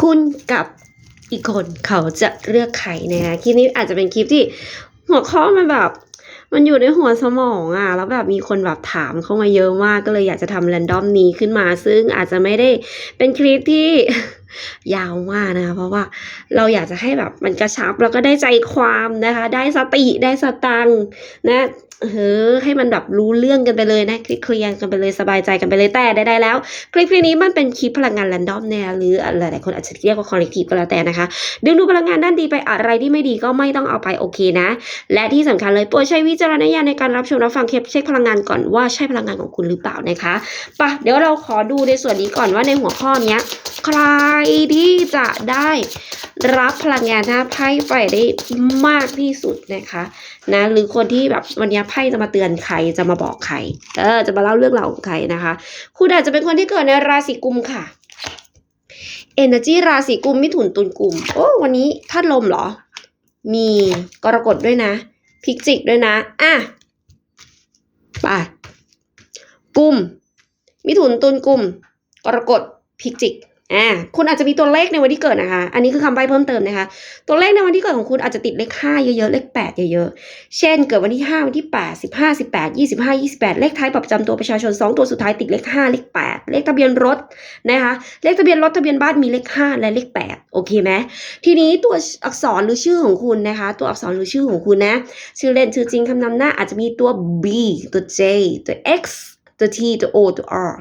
คุณกับอีกคนเขาจะเลือกใครนะคะคลิปนี้อาจจะเป็นคลิปที่หัวข้อมันแบบ มันอยู่ในหัวสมองอะ่ะแล้วแบบมีคนแบบถามเข้ามาเยอะมากก็เลยอยากจะทำแรนดอมนี้ขึ้นมา ซึ่งอาจจะไม่ได้เป็นคลิปที่ยาวมากนะคะเพราะว่าเราอยากจะให้แบบมันกระชับแล้วก็ได้ใจความนะคะ ได้สติได้สตังนะ เออให้มันแบบรู้เรื่องกันไปเลยนะเคลียร์กันไปเลยสบายใจกันไปเลยแต่ใดๆแล้ว คลิปคลิปนี้มันเป็นคลิปพลังงานแรนดอมเนี่ยหรือหลายๆคนอาจจะเรียกว่าคอลเลกทีฟก็แล้วแต่นะคะดึงดูพลังงานด้านดีไปอะไรที่ไม่ดีก็ไม่ต้องเอาไปโอเคนะ และที่สำคัญเลยโปรดใช้วิจารณญาณในการรับชมรับฟังเคปเช็คพลังงานก่อนว่าใช่พลังงานของคุณหรือเปล่านะคะปะเดี๋ยวเราขอดูในส่วนนี้ก่อนว่าในหัวข้อเนี้ยใครที่จะได้ รับพลังงานหน้าไพ่ไปได้มากที่สุดนะคะนะหรือคนที่แบบวันนี้ไพ่จะมาเตือนใครจะมาบอกใครเออจะมาเล่าเรื่องราวของใครนะคะ คุณอาจจะเป็นคนที่เกิดในราศีกุมค่ะ Energy ราศีกุมมิถุนตุลกุมโอ้วันนี้ธาตุลมเหรอ มีกรกฎด้วยนะ พิกจิกด้วยนะ อะไปกุมมิถุนตุลกุมกรกฎพิกจิก อ่าคุณอาจจะมีตัวเลขในวันที่เกิดนะคะ อันนี้คือคำใบ้เพิ่มเติมนะคะ ตัวเลขในวันที่เกิดของคุณอาจจะติดเลข 5 เยอะๆ เลข 8 เยอะๆ เช่น เกิดวันที่ 5 วันที่ 8 15 18 25 28 เลขท้ายประจำตัวประชาชน 2 ตัวสุดท้ายติดเลข 5 เลข 8 เลขทะเบียนรถนะคะ เลขทะเบียนรถทะเบียนบ้านมีเลข 5 และเลข 8 โอเคไหมทีนี้ตัวอักษรหรือชื่อของคุณนะคะ ตัวอักษรหรือชื่อของคุณนะ ชื่อเล่นชื่อจริงคำนำหน้าอาจจะมีตัว B ตัว J ตัว X ตัว T ตัว O ตัว R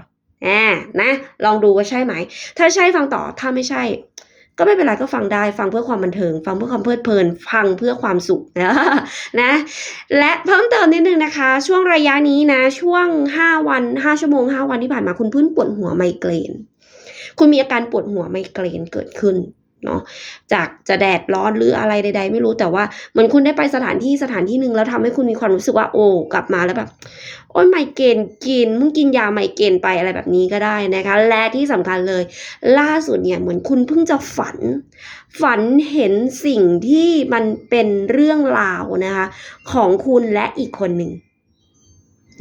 อ่านะ ลองดูว่าใช่ไหม ถ้าใช่ฟังต่อถ้าไม่ใช่ ก็ไม่เป็นไรก็ฟังได้ ฟังเพื่อความบันเทิง ฟังเพื่อความเพลิดเพลิน ฟังเพื่อความสุขนะนะ และเพิ่มเติมนิดนึงนะคะ ช่วงระยะนี้นะ ช่วง 5 วัน 5 ชั่วโมง 5 วันที่ผ่านมาคุณเพิ่งปวดหัวไมเกรน คุณมีอาการปวดหัวไมเกรนเกิดขึ้น เนาะจากจะแดดร้อนหรืออะไรใด ๆ ไม่รู้แต่ว่าเหมือนคุณได้ไปสถานที่สถานที่หนึ่งแล้วทำให้คุณมีความรู้สึกว่าโอ้กลับมาแล้วแบบโอ้ยไมเกรนกินมึงกินยาไมเกรนไปอะไรแบบนี้ก็ได้นะคะ และที่สำคัญเลย ล่าสุดเนี่ยเหมือนคุณเพิ่งจะฝัน ฝันเห็นสิ่งที่มันเป็นเรื่องราวนะคะ ของคุณและอีกคนหนึ่ง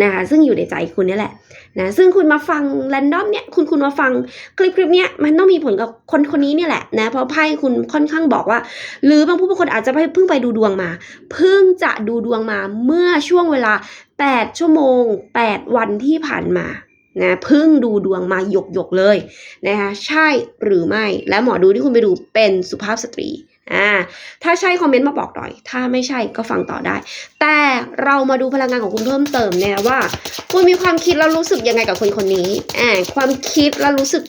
นะคะซึ่งอยู่ในใจคุณนี่แหละ นะซึ่งคุณมาฟังแรนดอมเนี่ยคุณคุณมาฟังคลิปคลิปเนี้ยมันต้องมีผลกับคนคนนี้เนี่ยแหละนะเพราะไพ่คุณค่อนข้างบอกว่า หรือบางผู้บางคนอาจจะเพิ่งไปดูดวงมา เพิ่งจะดูดวงมาเมื่อช่วงเวลา 8 ชั่วโมง 8 วันที่ผ่านมานะเพิ่งดูดวงมาหยกหยกเลยนะคะใช่หรือไม่และหมอดูที่คุณไปดูเป็นสุภาพสตรี อ่าถ้าใช่คอมเมนต์มาบอกหน่อย ถ้าไม่ใช่ก็ฟังต่อได้ แต่เรามาดูพลังงานของคุณเพิ่มเติมเนี่ยว่า คุณมีความคิดแล้วรู้สึกยังไงกับคนคนนี้อ่าความคิดแล้วรู้สึก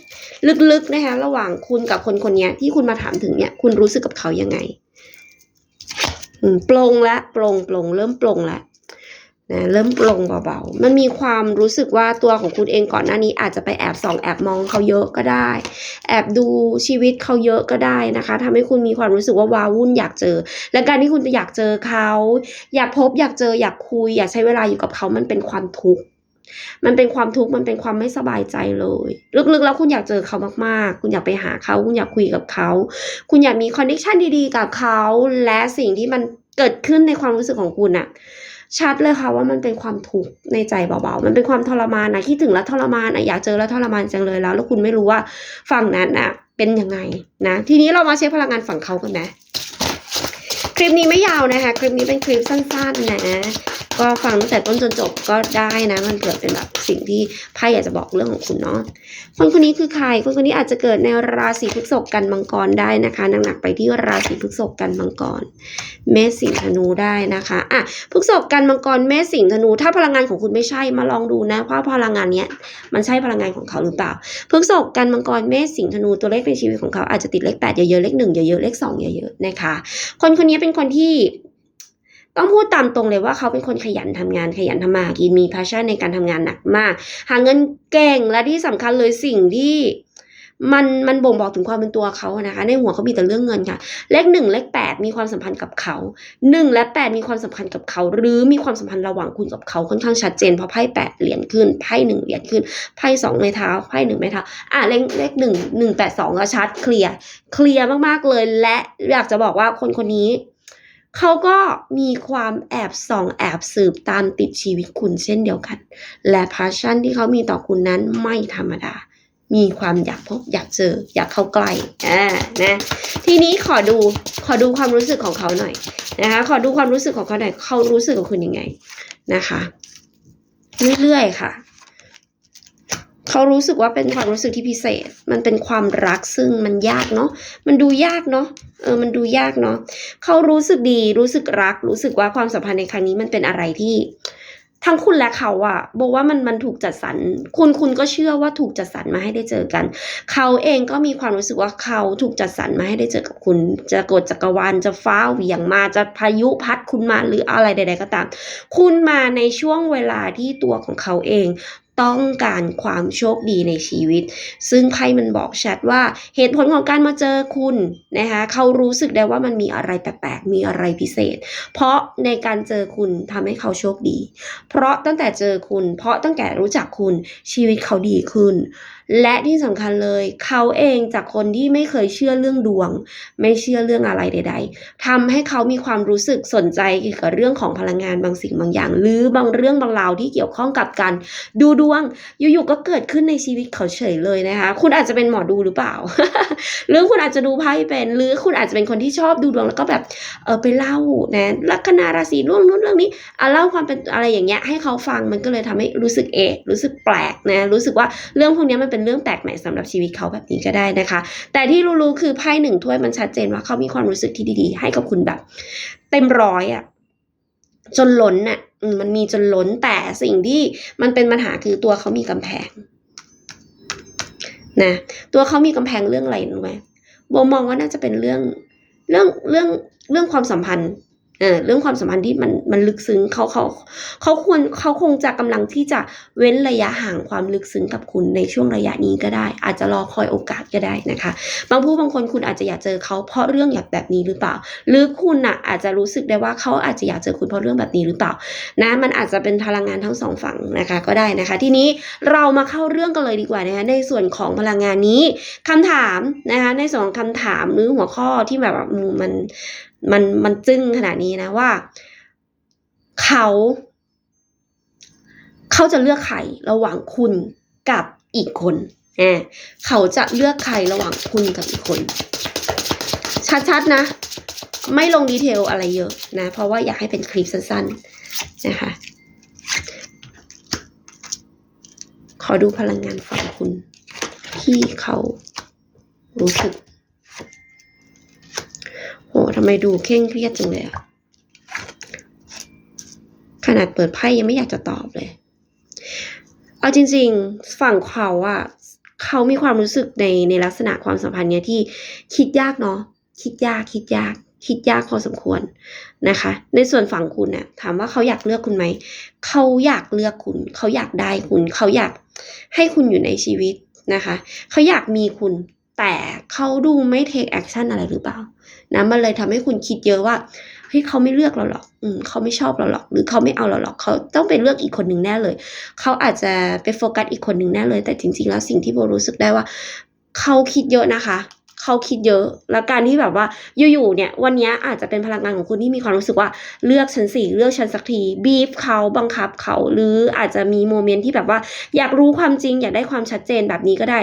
ลึกๆนะคะระหว่างคุณกับคนคนนี้ที่คุณมาถามถึงเนี่ยคุณรู้สึกกับเขายังไงปลงละปลงปลงเริ่มปลงละ นะเริ่มปลงเบาๆ มันมีความรู้สึกว่าตัวของคุณเองก่อนหน้านี้อาจจะไปแอบส่องแอบมองเขาเยอะก็ได้ แอบดูชีวิตเขาเยอะก็ได้นะคะทำให้คุณมีความรู้สึกว่าว้าวุ่นอยากเจอ และการที่คุณจะอยากเจอเขา อยากพบอยากเจออยากคุย อยากใช้เวลาอยู่กับเขามันเป็นความทุกข์มันเป็นความทุกข์มันเป็นความไม่สบายใจเลยลึกๆแล้วคุณอยากเจอเขามากๆ คุณอยากไปหาเขา คุณอยากคุยกับเขา คุณอยากมีคอนเนคชันดีๆ กับเขา และสิ่งที่มันเกิดขึ้นในความรู้สึกของคุณอะ ชัดเลยค่ะว่ามันเป็นความทุกข์ในใจเบาๆ มันเป็นความทรมานนะคิดถึงแล้วทรมานอะอยากเจอแล้วทรมานจังเลยแล้ว แล้วคุณไม่รู้ว่าฝั่งนั้นอะเป็นยังไงนะ ทีนี้เรามาเช็คพลังงานฝั่งเขากันนะ คลิปนี้ไม่ยาวนะคะ คลิปนี้เป็นคลิปสั้นๆนะ ก็ฟังตั้งแต่ต้นจนจบก็ได้นะมันเกิดเป็นแบบสิ่งที่ไพ่อยากจะบอกเรื่องของคุณเนาะคนคนนี้คือใครคนคนนี้อาจจะเกิดในราศีพฤษภกันมังกรได้นะคะหนักๆไปที่ราศีพฤษภกันมังกร เมษสิงห์ธนูได้นะคะอะพฤษภกันมังกรเมษสิงห์ธนู ถ้าพลังงานของคุณไม่ใช่มาลองดูนะว่าพลังงานเนี้ยมันใช่พลังงานของเขาหรือเปล่าพฤษภกันมังกรเมษสิงห์ธนูตัวเลขในชีวิตของเขาอาจจะติดเลขแปดเยอะๆเลขหนึ่งเยอะๆเลขสองเยอะๆนะคะ คนคนนี้เป็นคนที่ ต้องพูดตามตรงเลยว่าเขาเป็นคนขยันทำงานขยันทำมาหากินมี passion ในการทำงานหนักมาก หาเงินเก่งและที่สำคัญเลยสิ่งที่มันมันบ่งบอกถึงความเป็นตัวเขานะคะ ในหัวเขามีแต่เรื่องเงินค่ะ เลขหนึ่งเลขแปดมีความสัมพันธ์กับเขาหนึ่งและแปดมีความสัมพันธ์กับเขา หรือมีความสัมพันธ์ระหว่างคุณกับเขาค่อนข้างชัดเจนเพราะไพ่แปดเหรียญขึ้นไพ่หนึ่งเหรียญขึ้นไพ่สองไม้เท้าไพ่หนึ่งไม้เท้าอะเลขเลขหนึ่งหนึ่งแปดสองก็ชัดเคลียร์เคลียร์มากๆเลย และอยากจะบอกว่าคนคนนี้ เขาก็มีความแอบส่องแอบสืบตามติดชีวิตคุณเช่นเดียวกัน และพาชั่นที่เขามีต่อคุณนั้นไม่ธรรมดา มีความอยากพบอยากเจอ อยากเข้าใกล้อ่านะทีนี้ขอดูขอดูความรู้สึกของเขาหน่อยนะคะขอดูความรู้สึกของเขาหน่อยเขารู้สึกกับคุณยังไงนะคะเรื่อยๆค่ะ เขารู้สึกว่าเป็นความรู้สึกที่พิเศษ มันเป็นความรักซึ่งมันยากเนาะ มันดูยากเนาะ เออ มันดูยากเนาะ เขารู้สึกดี รู้สึกรัก รู้สึกว่าความสัมพันธ์ในครั้งนี้มันเป็นอะไรที่ทั้งคุณและเขาอะบอกว่ามันมันถูกจัดสรรคุณคุณก็เชื่อว่าถูกจัดสรรมาให้ได้เจอกัน เขาเองก็มีความรู้สึกว่าเขาถูกจัดสรรมาให้ได้เจอกับคุณ จะกดจักรวาลจะฟ้าเหวี่ยงมาจะพายุพัดคุณมาหรืออะไรใด ๆ ก็ตาม คุณมาในช่วงเวลาที่ตัวของเขาเอง ต้องการความโชคดีในชีวิต ซึ่งไพ่มันบอกชัดว่าเหตุผลของการมาเจอคุณนะคะเขารู้สึกได้ว่ามันมีอะไรแปลกๆ มีอะไรพิเศษ เพราะในการเจอคุณทำให้เขาโชคดี เพราะตั้งแต่เจอคุณ เพราะตั้งแต่รู้จักคุณชีวิตเขาดีขึ้น และที่สำคัญเลย เขาเองจากคนที่ไม่เคยเชื่อเรื่องดวง ไม่เชื่อเรื่องอะไรใด ๆทำให้เขามีความรู้สึกสนใจเกี่ยวกับเรื่องของพลังงานบางสิ่งบางอย่าง หรือบางเรื่องบางราวที่เกี่ยวข้องกับการดูดวงอยู่ๆก็เกิดขึ้นในชีวิตเขาเฉยเลยนะคะ คุณอาจจะเป็นหมอดูหรือเปล่า หรือคุณอาจจะดูไพ่เป็น หรือคุณอาจจะเป็นคนที่ชอบดูดวงแล้วก็แบบเออไปเล่านะลัคนาราศีเรื่องนู้นเรื่องนี้เอะเล่าความเป็นอะไรอย่างเงี้ยให้เขาฟังมันก็เลยทำให้รู้สึกเอะรู้สึกแปลกนะรู้สึกว่าเรื่องพวกนี้มันเป็นเรื่องแปลกใหม่สำหรับชีวิตเขาแบบนี้ก็ได้นะคะ แต่ที่รู้ๆคือไพ่หนึ่งถ้วยมันชัดเจนว่าเขามีความรู้สึกที่ดีๆ ให้กับคุณแบบ เต็มร้อยอะจนล้นน่ะมมันมีจนล้นแต่สิ่งที่มันเป็นปัญหาคือตัวเขามีกำแพงนะตัวเขามีกำแพงเรื่องอะไรรู้ไหมโบมองว่าน่าจะเป็นเรื่องเรื่องเรื่องเรื่องความสัมพันธ์ เออเรื่องความสัมพันธ์ที่มันมันลึกซึ้งเขาเขาเขาควรเขาคงจะกำลังที่จะเว้นระยะห่างความลึกซึ้งกับคุณในช่วงระยะนี้ก็ได้ อาจจะรอคอยโอกาสก็ได้นะคะ บางผู้บางคนคุณอาจจะอยากเจอเขาเพราะเรื่องอยากแบบนี้หรือเปล่า หรือคุณน่ะอาจจะรู้สึกได้ว่าเขาอาจจะอยากเจอคุณเพราะเรื่องแบบนี้หรือเปล่านะมันอาจจะเป็นพลังงานทั้งสองฝั่งนะคะก็ได้นะคะ ทีนี้เรามาเข้าเรื่องกันเลยดีกว่านะคะในส่วนของพลังงานนี้คำถามนะคะในส่วนของคำถามหรือหัวข้อที่แบบมัน มันมันจึ้งขนาดนี้นะว่า เขา เขาจะเลือกใครระหว่างคุณกับอีกคนอ่าเขาจะเลือกใครระหว่างคุณกับอีกคน ชัดๆนะ ไม่ลงดีเทลอะไรเยอะนะ เพราะว่าอยากให้เป็นคลิปสั้นๆนะคะ ขอดูพลังงานฝั่งคุณ ที่เขารู้สึก ทำไมดูเคร่งเครียดจังเลยอะขนาดเปิดไพ่ยังไม่อยากจะตอบเลย เอาจริง ๆ ฝั่งเขาอะเขามีความรู้สึกในในลักษณะความสัมพันธ์เนี้ยที่คิดยากเนาะคิดยากคิดยาก คิดยากพอสมควรนะคะ ในส่วนฝั่งคุณเนี่ยถามว่าเขาอยากเลือกคุณไหมเขาอยากเลือกคุณ เขาอยากได้คุณ เขาอยากให้คุณอยู่ในชีวิตนะคะ เขาอยากมีคุณแต่เขาดูไม่ take action อะไรหรือเปล่า นะมันเลยทำให้คุณคิดเยอะว่าเฮ้ยเขาไม่เลือกเราหรอกอืมเขาไม่ชอบเราหรอก หรือเขาไม่เอาเราหรอกเขาต้องไปเลือกอีกคนหนึ่งแน่เลย เขาอาจจะไปโฟกัสอีกคนหนึ่งแน่เลย แต่จริงๆแล้วสิ่งที่โบรู้สึกได้ว่า เขาคิดเยอะนะคะ เขาคิดเยอะ แล้วการที่แบบว่าอยู่ๆเนี่ย วันนี้อาจจะเป็นพลังงานของคุณที่มีความรู้สึกว่าเลือกฉันสิเลือกฉันสักทีบีฟเขาบังคับเขาหรืออาจจะมีโมเมนต์ที่แบบว่า อยากรู้ความจริง อยากได้ความชัดเจนแบบนี้ก็ได้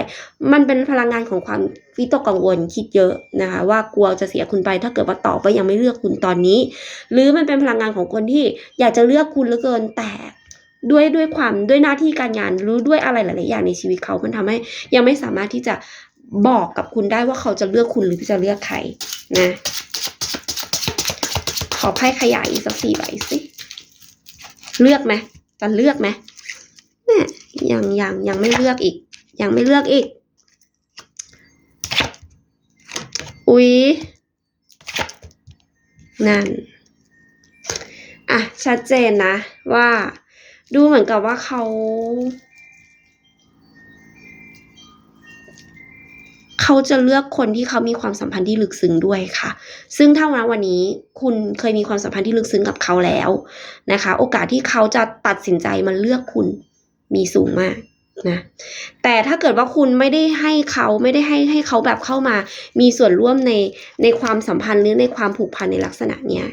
มันเป็นพลังงานของความวิตกกังวลคิดเยอะนะคะ ว่ากลัวจะเสียคุณไป ถ้าเกิดว่าตอบว่ายังไม่เลือกคุณตอนนี้ หรือมันเป็นพลังงานของคนที่อยากจะเลือกคุณเหลือเกินแต่ด้วยด้วยความด้วยหน้าที่การงานหรือด้วยอะไรหลาย ๆ อย่างในชีวิตเขา มันทำให้ยังไม่สามารถที่จะ บอกกับคุณได้ว่าเขาจะเลือกคุณหรือจะเลือกใครนะ ขอไพ่ขยายอีกสักสี่ใบสิ เลือกไหมจะเลือกไหมเนี่ยยังยังยังไม่เลือกอีก ยังไม่เลือกอีก อุ๊ย นั่น อะ ชัดเจนนะว่าดูเหมือนกับว่าเขา เขาจะเลือกคนที่เขามีความสัมพันธ์ที่ลึกซึ้งด้วยค่ะ ซึ่งถ้าวันวันนี้คุณเคยมีความสัมพันธ์ที่ลึกซึ้งกับเขาแล้วนะคะ โอกาสที่เขาจะตัดสินใจมาเลือกคุณมีสูงมากนะแต่ถ้าเกิดว่าคุณไม่ได้ให้เขาไม่ได้ให้ให้เขาแบบเข้ามา มีส่วนร่วมในในความสัมพันธ์หรือในความผูกพันในลักษณะเนี้ย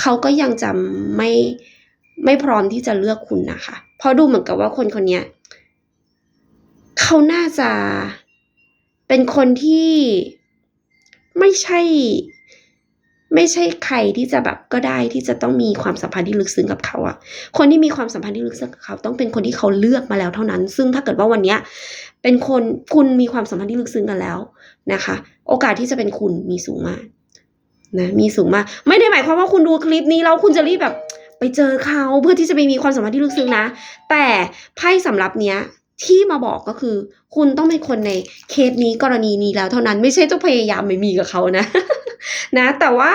เขาก็ยังจะไม่ไม่พร้อมที่จะเลือกคุณนะคะเพราะดูเหมือนกับว่าคนคนนี้เขเขาน่าจะ เป็นคนที่ไม่ใช่ ไม่ใช่ใครที่จะแบบก็ได้ที่จะต้องมีความสัมพันธ์ที่ลึกซึ้งกับเขาอะคนที่มีความสัมพันธ์ที่ลึกซึ้งกับเขา ต้องเป็นคนที่เขาเลือกมาแล้วเท่านั้น ซึ่งถ้าเกิดว่าวันเนี้ยเป็นคนคุณมีความสัมพันธ์ที่ลึกซึ้งกันแล้วนะคะ โอกาสที่จะเป็นคุณมีสูงมากนะมีสูงมาก ไม่ได้หมายความว่าคุณดูคลิปนี้แล้วคุณจะรีบแบบไปเจอเขาเพื่อที่จะไปมีความสัมพันธ์ที่ลึกซึ้งนะ แต่ไพ่สำหรับเนี้ย ที่มาบอกก็คือ คุณต้องเป็นคนในเคสนี้กรณีนี้แล้วเท่านั้นไม่ใช่ต้องพยายามไม่มีกับเขานะนะ แต่ว่า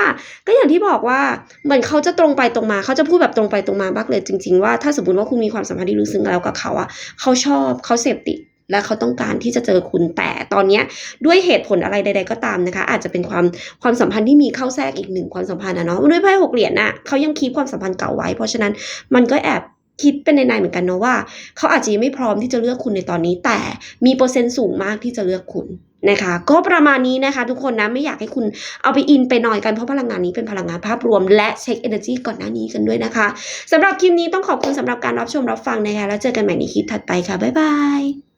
ก็อย่างที่บอกว่าเหมือนเขาจะตรงไปตรงมาเขาจะพูดแบบตรงไปตรงมาบ้างเลยจริง ๆ ว่าถ้าสมมติว่าคุณมีความสัมพันธ์ที่ลึกซึ้งแล้วกับเขาอะเขาชอบเขาเสพติดและเขาต้องการที่จะเจอคุณแต่ตอนนี้ด้วยเหตุผลอะไรใด ๆ ก็ตามนะคะ อาจจะเป็นความความสัมพันธ์ที่มีเข้าแทรกอีกหนึ่งความสัมพันธ์นะเนาะด้วยไพ่หกเหรียญน่ะเขายังคีบความสัมพันธ์เก่าไว้ เพราะฉะนั้นมันก็แอบ คิดเป็นในในๆเหมือนกันเนาะว่า เขาอาจจะยังไม่พร้อมที่จะเลือกคุณในตอนนี้ แต่มีเปอร์เซ็นต์สูงมากที่จะเลือกคุณนะคะ ก็ประมาณนี้นะคะ ทุกคนนะไม่อยากให้คุณเอาไปอินไปหน่อยกันเพราะพลังงานนี้เป็นพลังงานภาพรวมและเช็ค energy ก่อนหน้านี้กันด้วยนะคะสำหรับคลิปนี้ต้องขอบคุณสำหรับการรับชมรับฟังนะคะแล้วเจอกันใหม่ในคลิปถัดไปค่ะบ๊ายบาย